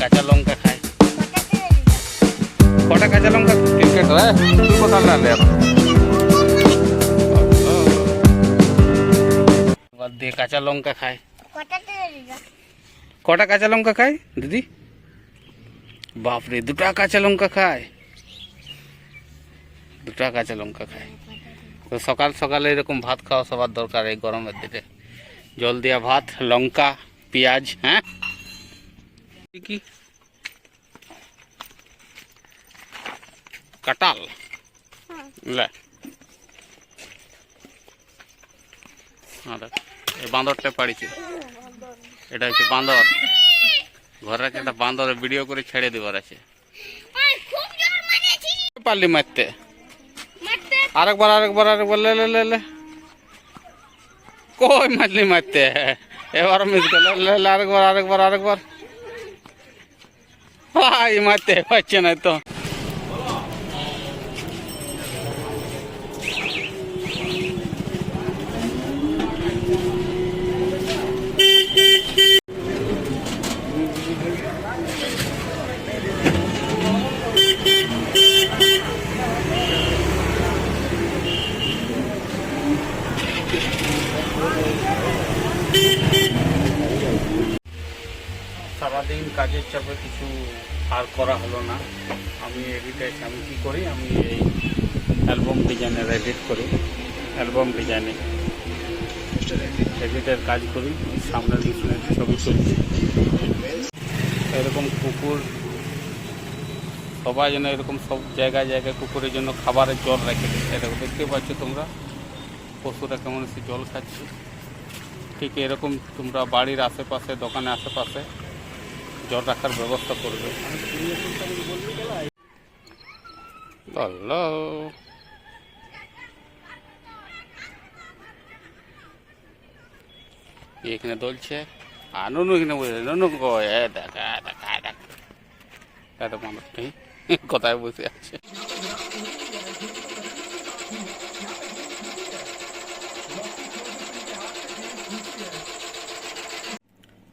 কাঁচা লঙ্কা খায় কটা কাঁচা লঙ্কা ক্রিকেট রে তুই কোথাও ডালে এবার দিয়ে কাঁচা লঙ্কা খায় কটা কাঁচা লঙ্কা খায় দিদি বাপরে দুটা কাঁচা লঙ্কা খায় দুটা কাঁচা লঙ্কা খায় তো সকাল সকালে এরকম ভাত খাওয়া সবার দরকার এই গরমের দিনে জল দিয়া ভাত লঙ্কা পেঁয়াজ হ্যাঁ কি কাটাল লে আরে, এই বাঁদরটা পাড়িছে এটা হচ্ছে বাঁদর ঘরে রাখে একটা বাঁদরের ভিডিও করে ছেড়ে দেবার আছে পারলি মারতে আরেকবার আরেকবার আরেকবার লে লে লে লে কই মারলি মারতে এবার মিস গেল লে লে আরেকবার আরেকবার Ay, mate, vayan esto. Beep. সারাদিন কাজের চাপে কিছু আর করা হলো না। আমি এডিটার আমি কী করি? আমি এই অ্যালবাম ডিজাইনের এডিট করি। অ্যালবাম ডিজাইনে এডিটের কাজ করি, সামনের পিছনে ছবি তুলছি এরকম কুকুর সবাই যেন এরকম সব জায়গায় জায়গায় কুকুরের জন্য খাবারের জল রেখে দিচ্ছে। দেখতে পাচ্ছ তোমরা? পশুরা কেমন এসে জল খাচ্ছে। ঠিক এরকম তোমরা বাড়ির আশেপাশে, দোকানের আশেপাশে জল রাখার ব্যবস্থা করবে। এখানে দলছে? আর নুনু এখানে বসে নুনু গো দেখা দেখা বসে আছে।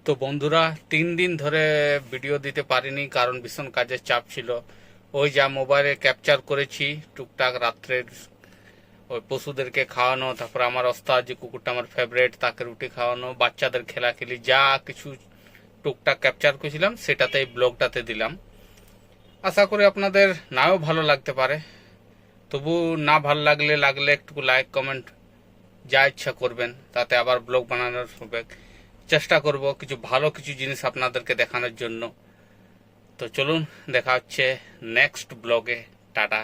তো বন্ধুরা, তিন দিন ধরে ভিডিও দিতে পারিনি, কারণ ভীষণ কাজের চাপ ছিল। ওই যা মোবাইলে ক্যাপচার করেছি, টুকটাক রাত্রের ওই পশুদেরকে খাওয়ানো, তারপর আমার ওস্তাদ যে কুকুরটা আমার ফেভারেট তাকে রুটি খাওয়ানো, বাচ্চাদের খেলাখেলি, যা কিছু টুকটাক ক্যাপচার করেছিলাম, সেটাতে এই ব্লগটাতে দিলাম। আশা করি আপনাদের নাও ভালো লাগতে পারে। তবু না ভালো লাগলে লাগলে একটু লাইক কমেন্ট যা ইচ্ছা করবেন, তাতে আবার ব্লগ বানানোর হবে। চেষ্টা করব কিছু ভালো কিছু জিনিস আপনাদেরকে দেখানোর জন্য। তো চলুন, দেখা হচ্ছে নেক্সট ব্লগে টাটা।